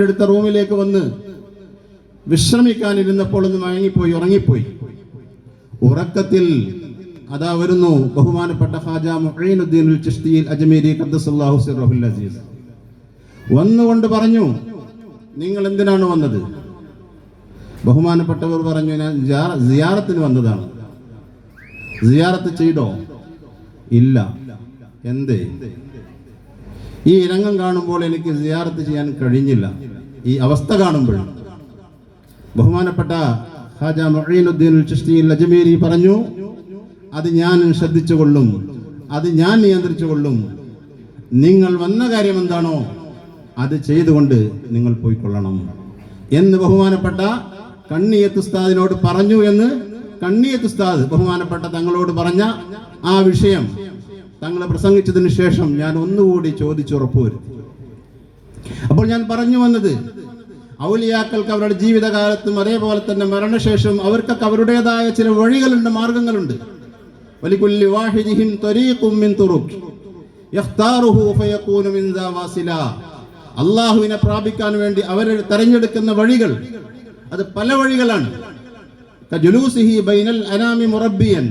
എടുത്ത റൂമിലേക്ക് വന്ന് വിശ്രമിക്കാനിരുന്നപ്പോൾ ഒന്ന് മയങ്ങിപ്പോയി ഉറങ്ങിപ്പോയി. ഉറക്കത്തിൽ അതാ വരുന്നു ബഹുമാനപ്പെട്ട ഹാജ മുഹീനുദ്ദീൻ ചിഷ്തിയിൽ അജ്മീരി ഖദ്ദസല്ലാഹു അസീസ്. വന്നുകൊണ്ട് പറഞ്ഞു നിങ്ങൾ എന്തിനാണ് വന്നത്? ബഹുമാനപ്പെട്ടവർ പറഞ്ഞു ഞാൻ സിയാറത്തിന് വന്നതാണ്. സിയാറത്ത് ചെയ്തോ? ഇല്ല. എന്തേ? ഈ രംഗം കാണുമ്പോൾ എനിക്ക് സിയാറത്ത് ചെയ്യാൻ കഴിഞ്ഞില്ല. ഈ അവസ്ഥ കാണുമ്പോൾ. ബഹുമാനപ്പെട്ട ഹാജ മൊഴീനുദ്ദീൻ ചിഷ്തിയിൽ അജ്മീരി പറഞ്ഞു അത് ഞാൻ ശ്രദ്ധിച്ചു കൊള്ളും അത് ഞാൻ നിയന്ത്രിച്ചു കൊള്ളും നിങ്ങൾ വന്ന കാര്യം എന്താണോ അത് ചെയ്തുകൊണ്ട് നിങ്ങൾ പോയിക്കൊള്ളണം. എന്ന് ബഹുമാനപ്പെട്ട കണ്ണിയത്ത് ഉസ്താദിനോട് പറഞ്ഞു എന്ന് കണ്ണിയത്ത് ഉസ്താദ് ബഹുമാനപ്പെട്ട തങ്ങളോട് പറഞ്ഞ ആ വിഷയം തങ്ങൾ പ്രസംഗിച്ചതിന് ശേഷം ഞാൻ ഒന്നുകൂടി ചോദിച്ചുറപ്പുവരുത്തി അപ്പോൾ ഞാൻ പറഞ്ഞു വന്നത് ഔലിയാക്കൾക്ക് അവരുടെ ജീവിതകാലത്തും അതേപോലെ തന്നെ മരണശേഷം അവർക്കൊക്കെ അവരുടേതായ ചില വഴികളുണ്ട് മാർഗങ്ങളുണ്ട്. മിൻ യഖ്താറുഹു ഫയകൂനു മിൻ അള്ളാഹുവിനെ പ്രാപിക്കാൻ വേണ്ടി അവർ തെരഞ്ഞെടുക്കുന്ന വഴികൾ അത് പല വഴികളാണ്. ബൈനൽ അനാമി മുറബ്ബിയൻ.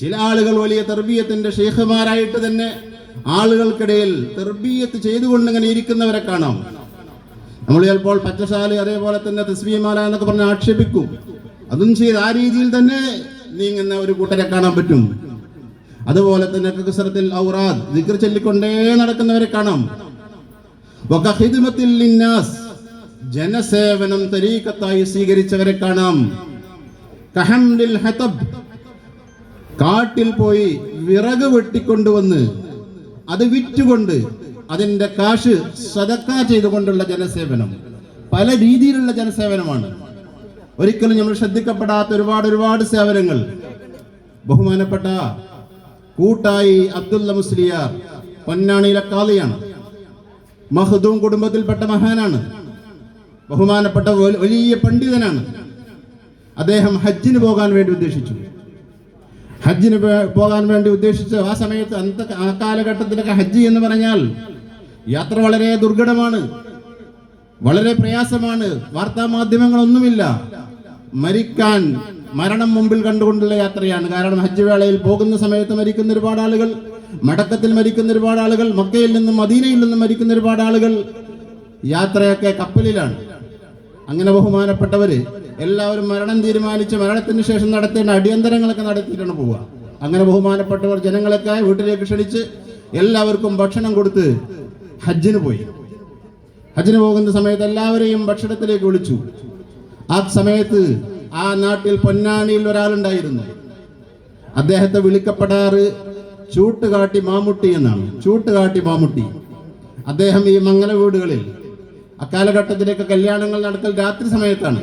ചില ആളുകൾ വലിയ തെർബീയത്തിന്റെ ഷെയ്ഖുമാരായിട്ട് തന്നെ ആളുകൾക്കിടയിൽ തെർബീയത്ത് ചെയ്തുകൊണ്ട് ഇങ്ങനെ ഇരിക്കുന്നവരെ കാണാം. നമ്മൾ ചിലപ്പോൾ പച്ചശാല അതേപോലെ തന്നെ തസ്ബീമാല എന്നൊക്കെ പറഞ്ഞ് ആക്ഷേപിക്കും. അതും ചെയ്ത് ആ രീതിയിൽ തന്നെ നീങ്ങുന്ന ഒരു കൂട്ടരെ കാണാൻ പറ്റും. അതുപോലെ തന്നെ കസരത്തിൽ ഔറാദ് ദിക്ർ ചൊല്ലിക്കൊണ്ടേ നടക്കുന്നവരെ കാണാം. ജനസേവനം തരീക്കത്തായി സ്വീകരിച്ചവരെ കാണാം. ഹതബ് കാട്ടിൽ പോയി വിറക് വെട്ടിക്കൊണ്ടുവന്ന് അത് വിറ്റുകൊണ്ട് അതിന്റെ കാശ് സദക്ക ചെയ്തുകൊണ്ടുള്ള ജനസേവനം. പല രീതിയിലുള്ള ജനസേവനമാണ്. ഒരിക്കലും നമ്മൾ ശ്രദ്ധിക്കപ്പെടാത്ത ഒരുപാട് ഒരുപാട് സേവനങ്ങൾ. ബഹുമാനപ്പെട്ട കൂട്ടായി അബ്ദുല്ല മുസ്ലിയാർ പൊന്നാണിയിലെ കാളിയാണ്. മഹദൂം കുടുംബത്തിൽപ്പെട്ട മഹാനാണ്. ബഹുമാനപ്പെട്ട വലിയ പണ്ഡിതനാണ്. അദ്ദേഹം ഹജ്ജിന് പോകാൻ വേണ്ടി ഉദ്ദേശിച്ചു. ഹജ്ജിന് പോകാൻ വേണ്ടി ഉദ്ദേശിച്ച് ആ സമയത്ത് അന്ത ആ കാലഘട്ടത്തിലൊക്കെ ഹജ്ജ് എന്ന് പറഞ്ഞാൽ യാത്ര വളരെ ദുർഘടമാണ്. വളരെ പ്രയാസമാണ്. വാർത്താ മാധ്യമങ്ങളൊന്നുമില്ല. മരിക്കാൻ മരണം മുമ്പിൽ കണ്ടുകൊണ്ടുള്ള യാത്രയാണ്. കാരണം ഹജ്ജ് വേളയിൽ പോകുന്ന സമയത്ത് മരിക്കുന്ന ഒരുപാട് ആളുകൾ മടക്കത്തിൽ മരിക്കുന്ന ഒരുപാട് ആളുകൾ മക്കയിൽ നിന്നും മദീനയിൽ നിന്നും മരിക്കുന്ന ഒരുപാട് ആളുകൾ യാത്രയൊക്കെ കപ്പലിലാണ്. അങ്ങനെ ബഹുമാനപ്പെട്ടവര് എല്ലാവരും മരണം തീരുമാനിച്ച് മരണത്തിന് ശേഷം നടത്തേണ്ട അടിയന്തരങ്ങളൊക്കെ നടത്തിയിട്ടാണ് പോവുക. അങ്ങനെ ബഹുമാനപ്പെട്ടവർ ജനങ്ങളൊക്കെ വീട്ടിലേക്ക് ക്ഷണിച്ച് എല്ലാവർക്കും ഭക്ഷണം കൊടുത്ത് ഹജ്ജിന് പോയി. ഹജ്ജിന് പോകുന്ന സമയത്ത് എല്ലാവരെയും ഭക്ഷണത്തിലേക്ക് വിളിച്ചു. ആ സമയത്ത് ആ നാട്ടിൽ പൊന്നാനിയിൽ ഒരാളുണ്ടായിരുന്നു. അദ്ദേഹത്തെ വിളിക്കപ്പെടാറ് ചൂട്ടുകാട്ടി മാമുട്ടി എന്നാണ്. ചൂട്ടുകാട്ടി മാമുട്ടി. അദ്ദേഹം ഈ മംഗല വീടുകളിൽ അക്കാലഘട്ടത്തിലേക്ക് കല്യാണങ്ങൾ നടക്കൽ രാത്രി സമയത്താണ്.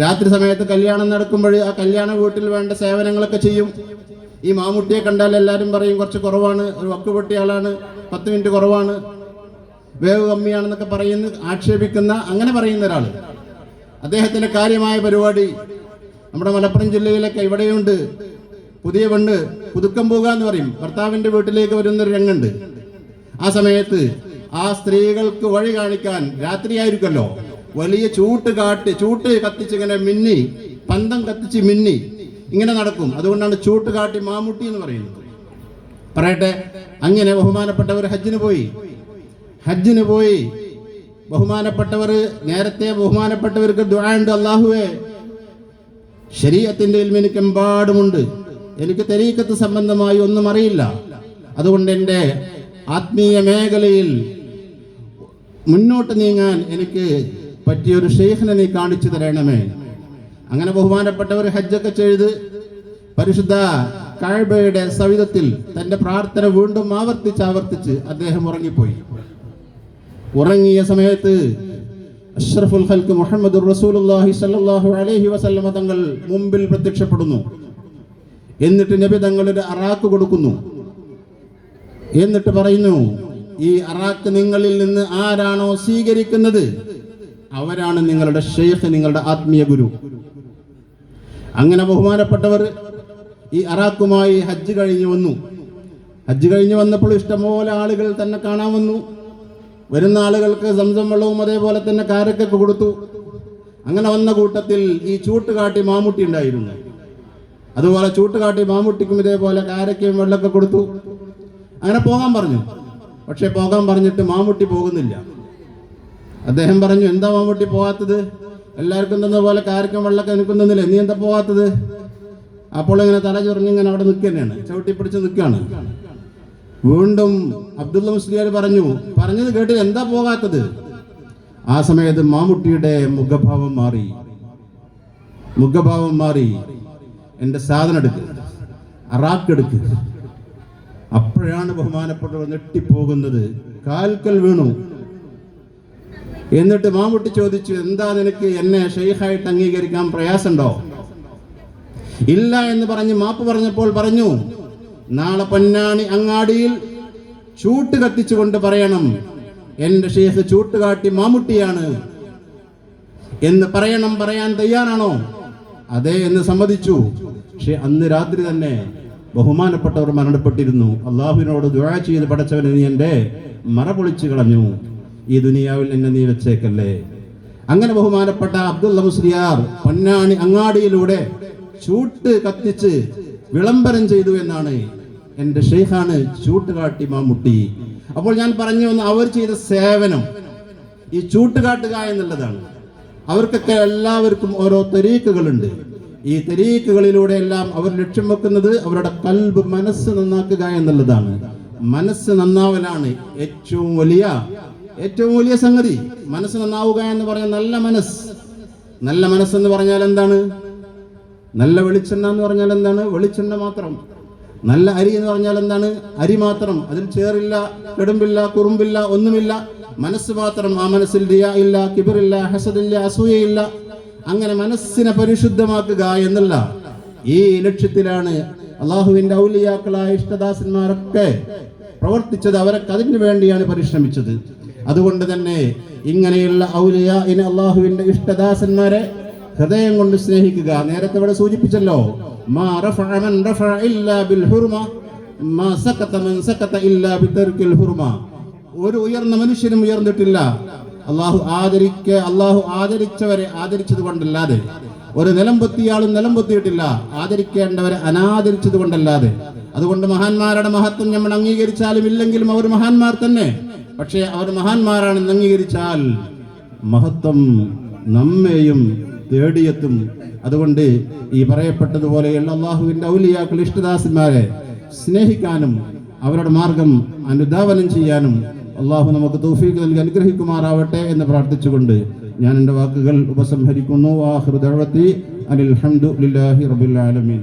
രാത്രി സമയത്ത് കല്യാണം നടക്കുമ്പോൾ ആ കല്യാണ വീട്ടിൽ വേണ്ട സേവനങ്ങളൊക്കെ ചെയ്യും. ഈ മാമുട്ടിയെ കണ്ടാൽ എല്ലാവരും പറയും കുറച്ച് കുറവാണ് ഒരു വക്ക് ആളാണ് പത്ത് മിനിറ്റ് കുറവാണ്. വേവ് കമ്മിയാണെന്നൊക്കെ പറയുന്ന ആക്ഷേപിക്കുന്ന അങ്ങനെ പറയുന്ന ഒരാൾ. അദ്ദേഹത്തിന്റെ കാര്യമായ പരിപാടി നമ്മുടെ മലപ്പുറം ജില്ലയിലൊക്കെ ഇവിടെയുണ്ട്. പുതിയ പെണ്ണ് പുതുക്കം പോകുക എന്ന് പറയും. ഭർത്താവിന്റെ വീട്ടിലേക്ക് വരുന്നൊരു രംഗുണ്ട്. ആ സമയത്ത് ആ സ്ത്രീകൾക്ക് വഴി കാണിക്കാൻ രാത്രിയായിരിക്കല്ലോ വലിയ ചൂട്ട് കാട്ടി ചൂട്ട് കത്തിച്ച് ഇങ്ങനെ മിന്നി പന്തം കത്തിച്ച് മിന്നി ഇങ്ങനെ നടക്കും. അതുകൊണ്ടാണ് ചൂട്ട് കാട്ടി മാമുട്ടി എന്ന് പറയുന്നത്. പറയട്ടെ അങ്ങനെ ബഹുമാനപ്പെട്ടവർ ഹജ്ജിന് പോയി. ഹജ്ജിന് പോയി. ബഹുമാനപ്പെട്ടവർ നേരത്തെ ബഹുമാനപ്പെട്ടവർക്ക് ദുരാണ്ട് അള്ളാഹുവേ ശരീരത്തിന്റെ ഇൽമ എനിക്ക് എമ്പാടുമുണ്ട് എനിക്ക് തെരീക്കത്ത് സംബന്ധമായി ഒന്നും അറിയില്ല. അതുകൊണ്ട് എന്റെ ആത്മീയ മേഖലയിൽ മുന്നോട്ട് നീങ്ങാൻ എനിക്ക് പറ്റിയ ഒരു ഷെയ്ഖിനെ നീ കാണിച്ചു തരണമേ. അങ്ങനെ ബഹുമാനപ്പെട്ടവർ ഹജ്ജൊക്കെ ചെയ്ത് പരിശുദ്ധ കാഴ്ബയുടെ സവിധത്തിൽ തന്റെ പ്രാർത്ഥന വീണ്ടും ആവർത്തിച്ച് ആവർത്തിച്ച് അദ്ദേഹം ഉറങ്ങിപ്പോയി. ഉറങ്ങിയ സമയത്ത് അഷ്റഫുൽ ഹൽക്ക് മുഹമ്മദ് റസൂലുള്ളാഹി സ്വല്ലല്ലാഹു അലൈഹി വസല്ലമ തങ്ങൾ മുമ്പിൽ പ്രത്യക്ഷപ്പെടുന്നു. എന്നിട്ട് നബി തങ്ങൾ അറാക്ക് കൊടുക്കുന്നു. എന്നിട്ട് പറയുന്നു ഈ അറാക്ക് നിങ്ങളിൽ നിന്ന് ആരാണോ സ്വീകരിക്കുന്നത്? അവരാണ് നിങ്ങളുടെ ഷെയ്ഖ് നിങ്ങളുടെ ആത്മീയ ഗുരു. അങ്ങനെ ബഹുമാനപ്പെട്ടവർ ഈ അറാക്കുമായി ഹജ്ജ് കഴിഞ്ഞു വന്നു. ഹജ്ജ് കഴിഞ്ഞു വന്നപ്പോൾ ഇഷ്ടംപോലെ ആളുകൾ തന്നെ കാണാൻ വന്നു. വരുന്ന ആളുകൾക്ക് സംസം വെള്ളവും അതേപോലെ തന്നെ കാരക്കൊക്കെ കൊടുത്തു. അങ്ങനെ വന്ന കൂട്ടത്തിൽ ഈ ചൂട്ടുകാട്ടി മാമുട്ടി ഉണ്ടായിരുന്നു. അതുപോലെ ചൂട്ടുകാട്ടി മാമുട്ടിക്കും ഇതേപോലെ കാരക്കയും വെള്ളമൊക്കെ കൊടുത്തു. അങ്ങനെ പോകാൻ പറഞ്ഞു. പക്ഷെ പോകാൻ പറഞ്ഞിട്ട് മാമുട്ടി പോകുന്നില്ല. അദ്ദേഹം പറഞ്ഞു എന്താ മാമുട്ടി പോകാത്തത് എല്ലാവർക്കും തന്ന പോലെ കാരക്കും വെള്ളമൊക്കെ നിൽക്കുന്നില്ല നീ എന്താ പോകാത്തത് അപ്പോൾ ഇങ്ങനെ തല ചൊറിഞ്ഞിങ്ങനെ അവിടെ നിൽക്കുക തന്നെയാണ് ചവിട്ടി പിടിച്ച് നിൽക്കുകയാണ്. വീണ്ടും അബ്ദുള്ള മുസ്ലിയാർ പറഞ്ഞു പറഞ്ഞത് കേട്ടില്ല എന്താ പോകാത്തത്? ആ സമയത്ത് മാമുട്ടിയുടെ മുഖഭാവം മാറി. മുഖഭാവം മാറി. എന്റെ സാധനം എടുക്ക്. അറാക്കെടുക്ക് അപ്പോഴാണ് ബഹുമാനപ്പെട്ടവർ ഞെട്ടിപ്പോകുന്നത്. കാൽക്കൽ വീണു. എന്നിട്ട് മാമുട്ടി ചോദിച്ചു എന്താ നിനക്ക് എന്നെ ഷെയ്ഖായിട്ട് അംഗീകരിക്കാൻ പ്രയാസമുണ്ടോ? ഇല്ല എന്ന് പറഞ്ഞ് മാപ്പ് പറഞ്ഞപ്പോൾ പറഞ്ഞു നാളെ പൊന്നാണി അങ്ങാടിയിൽ ചൂട്ട് കത്തിച്ചുകൊണ്ട് പറയണം. എന്റെ ഷെയ്ഖ് ചൂട്ടുകാട്ടി മാമുട്ടിയാണ് എന്ന് പറയണം പറയാൻ തയ്യാറാണോ? അതെ എന്ന് സമ്മതിച്ചു. പക്ഷെ അന്ന് രാത്രി തന്നെ ബഹുമാനപ്പെട്ടവർ മരണപ്പെട്ടിരുന്നു. അള്ളാഹുവിനോട് ദുഴ ചെയ്ത് പഠിച്ചവനെ നീ എന്റെ മറ പൊളിച്ചു കളഞ്ഞു. ഈ ദുനിയാവിൽ എന്നെ നീ വെച്ചേക്കല്ലേ. അങ്ങനെ ബഹുമാനപ്പെട്ട അബ്ദുള്ള മുസ്ലിയാർ പൊന്നാണി അങ്ങാടിയിലൂടെ ചൂട്ട് കത്തിച്ച് വിളംബരം ചെയ്തു എന്നാണ് എന്റെ ഷെയ്ഖാണ് ചൂട്ടുകാട്ടി മാമുട്ടി. അപ്പോൾ ഞാൻ പറഞ്ഞു വന്ന അവർ ചെയ്ത സേവനം ഈ ചൂട്ടുകാട്ടുക എന്നുള്ളതാണ്. അവർക്കൊക്കെ എല്ലാവർക്കും ഓരോ തെരീക്കുകളുണ്ട് ഈ തെരീക്കുകളിലൂടെ എല്ലാം അവർ ലക്ഷ്യം വെക്കുന്നത് അവരുടെ കൽബ് മനസ്സ് നന്നാക്കുക എന്നുള്ളതാണ്. മനസ്സ് നന്നാവലാണ് ഏറ്റവും വലിയ ഏറ്റവും വലിയ സംഗതി. മനസ്സ് നന്നാവുക എന്ന് പറഞ്ഞാൽ നല്ല മനസ്സ്. നല്ല മനസ്സെന്ന് പറഞ്ഞാൽ എന്താണ്? നല്ല വെളിച്ചെണ്ണ എന്ന് പറഞ്ഞാൽ എന്താണ്? വെളിച്ചെണ്ണ മാത്രം. നല്ല അരി എന്ന് പറഞ്ഞാൽ എന്താണ്? അരി മാത്രം. അതിൽ ചേറില്ല കെടുമ്പില്ല കുറുമ്പില്ല ഒന്നുമില്ല. മനസ്സ് മാത്രം. ആ മനസ്സിൽ റിയ ഇല്ല കിബിറില്ല ഹസദില്ല അസൂയയില്ല. അങ്ങനെ മനസ്സിനെ പരിശുദ്ധമാക്കുക എന്നല്ല. ഈ ലക്ഷ്യത്തിലാണ് അള്ളാഹുവിന്റെ ഔലിയാക്കളായ ഇഷ്ടദാസന്മാരൊക്കെ പ്രവർത്തിച്ചത്. അവരൊക്കെ അതിനു വേണ്ടിയാണ് പരിശ്രമിച്ചത്. അതുകൊണ്ട് തന്നെ ഇങ്ങനെയുള്ള ഔലിയ ഇനി അള്ളാഹുവിന്റെ ഇഷ്ടദാസന്മാരെ ഹൃദയം കൊണ്ട് സ്നേഹിക്കുക. നേരത്തെ ഇവിടെ സൂചിപ്പിച്ചല്ലോ ഒരു ഉയർന്ന മനുഷ്യനും ഉയർന്നിട്ടില്ല. അള്ളാഹു ആദരിക്ക അള്ളാഹു ആദരിച്ചവരെ ആദരിച്ചത് കൊണ്ടല്ലാതെ ഒരു നിലം പൊത്തിയാളും നിലം പൊത്തിയിട്ടില്ല ആദരിക്കേണ്ടവരെ അനാദരിച്ചത് കൊണ്ടല്ലാതെ അതുകൊണ്ട് മഹാന്മാരുടെ മഹത്വം നമ്മൾ അംഗീകരിച്ചാലും ഇല്ലെങ്കിലും അവർ മഹാന്മാർ തന്നെ. പക്ഷേ അവർ മഹാന്മാരാണെന്ന് അംഗീകരിച്ചാൽ മഹത്വം നമ്മെയും തേടിയെത്തും. അതുകൊണ്ട് ഈ പറയപ്പെട്ടതുപോലെയുള്ള അള്ളാഹുവിന്റെ ഔലിയാക്കൾ ഇഷ്ടദാസന്മാരെ സ്നേഹിക്കാനും അവരുടെ മാർഗം അനുധാവനം ചെയ്യാനും അള്ളാഹു നമുക്ക് തൗഫീഖ് നൽകി അനുഗ്രഹിക്കുമാറാവട്ടെ എന്ന് പ്രാർത്ഥിച്ചുകൊണ്ട് ഞാൻ എന്റെ വാക്കുകൾ ഉപസംഹരിക്കുന്നു. അനിൽ ഹംദു ലില്ലാഹി ആലമീൻ.